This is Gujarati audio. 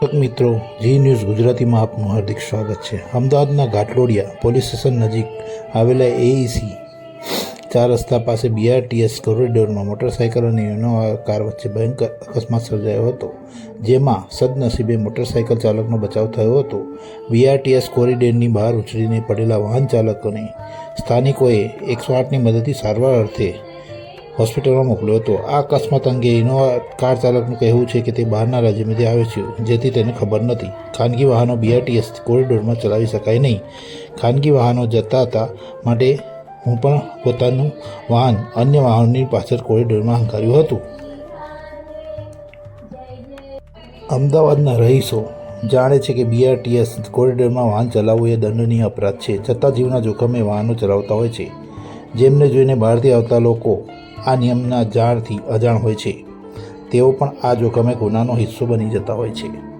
મિત્રો, જી ન્યૂઝ ગુજરાતીમાં આપનું હાર્દિક સ્વાગત છે. અમદાવાદના ઘાટલોડિયા પોલીસ સ્ટેશન નજીક આવેલા એઈસી ચાર રસ્તા પાસે બીઆરટીએસ કોરિડોરમાં મોટરસાયકલ અને ઇનોવા કાર વચ્ચે ભયંકર અકસ્માત સર્જાયો હતો, જેમાં સદનસીબે મોટરસાયકલ ચાલકનો બચાવ થયો હતો. બીઆરટીએસ કોરિડોરની બહાર ઉછળીને પડેલા વાહન ચાલકોને સ્થાનિકોએ એકસો આઠની મદદથી સારવાર અર્થે હોસ્પિટલમાં મોકલ્યો હતો. આ અકસ્માત અંગે ઇનોવા કાર ચાલકનું કહેવું છે કે તે બહારના રાજ્યમાંથી આવે છે, જેથી તેને ખબર નથી. ખાનગી વાહનો બીઆરટીએસ કોરિડોરમાં ચલાવી શકાય નહીં. ખાનગી વાહનો જતા હતા માટે હું પણ પોતાનું વાહન અન્ય વાહનોની પાછળ કોરિડોરમાં હંકાર્યું હતું. અમદાવાદના રહીશો જાણે છે કે બીઆરટીએસ કોરિડોરમાં વાહન ચલાવવું એ દંડનીય અપરાધ છે, છતાં જીવના જોખમે વાહનો ચલાવતા હોય છે. જેમને જોઈને બહારથી આવતા લોકો આ નિયમના જાણથી અજાણ હોય છે. તેઓ પણ આ જોખમે ગુનાનો હિસ્સો બની જતા હોય છે.